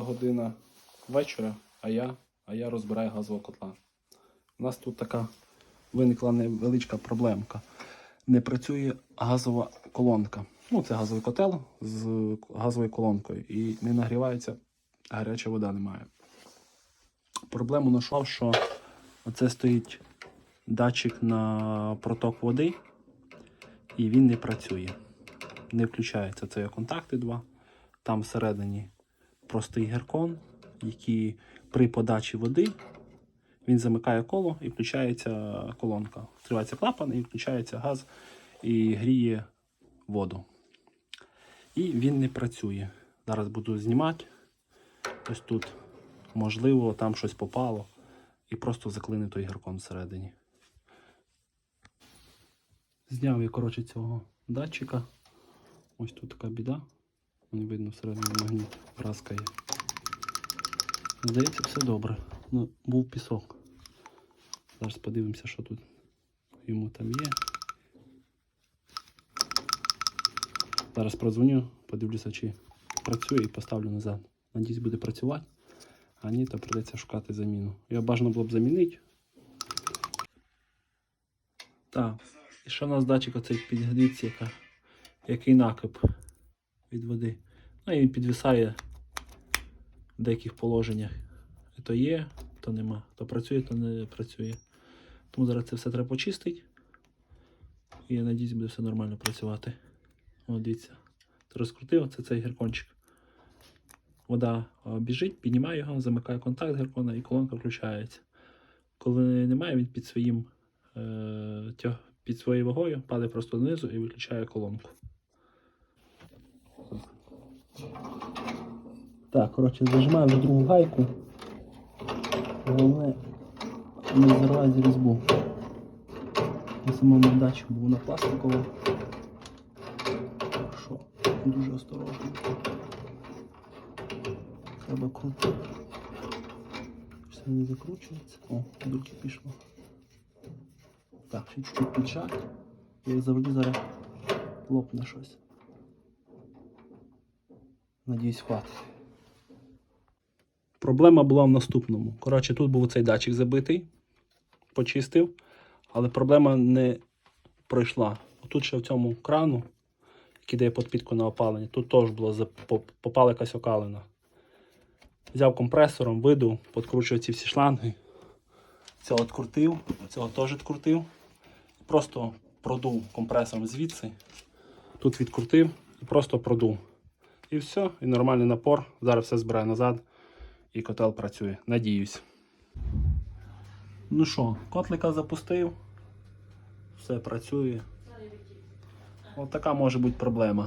Година вечора, а я, а я розбираю газового котла. У нас тут така виникла невеличка проблемка. Не працює газова колонка. Ну, це газовий котел з газовою колонкою. І не нагрівається, гаряча вода немає. Проблему знайшов, що оце стоїть датчик на проток води, і він не працює. Не включається. Це контакти два. Там всередині простий геркон, який при подачі води він замикає коло і включається колонка. Відкривається клапан і включається газ і гріє воду. І він не працює. Зараз буду знімати. Ось тут, можливо, там щось попало і просто заклине той геркон всередині. Зняв я, коротше, цього датчика. Ось тут така біда. Не видно всередині магніт праскає. Здається, все добре. Ну, був пісок. Зараз подивимося, що тут йому там є. Зараз продзвоню, подивлюся, чи працює і поставлю назад. Надіюсь, буде працювати. А ні, то придеться шукати заміну. Його бажано було б замінити. Так. І що у нас датчик оцей підглядиться, яка, який накип від води. Ну і він підвисає в деяких положеннях. То є, то нема. То працює, то не працює. Тому зараз це все треба почистити. І я надіюсь, буде все нормально працювати. О, дивіться. Ти розкрутив, це цей геркончик. Вода біжить, піднімає його, замикає контакт геркона і колонка включається. Коли немає, він під своїм е, під своєю вагою падає просто донизу і виключає колонку. Так, коротше, зажимаю вже другу гайку. Головне не зривати різьбу. На самому датчику, бо вона пластикова. Так що дуже осторожно. Треба крутити. Все не закручується. О, дульки пішло. Так, ще чуть-чуть піджати. Як завжди зараз лопне щось. Надіюсь, хватить. Проблема була в наступному. Коротше, тут був цей датчик забитий, почистив, але проблема не пройшла. Тут ще в цьому крану, який дає підпітку на опалення, тут теж була попала якась окалина. Взяв компресором, видув, підкручував ці всі шланги. Цього відкрутив, цього теж відкрутив. Просто продув компресором звідси. Тут відкрутив і просто продув. І все, і нормальний напор. Зараз все збираю назад і котел працює. Надіюсь. Ну що, котлика запустив. Все працює. От така може бути проблема.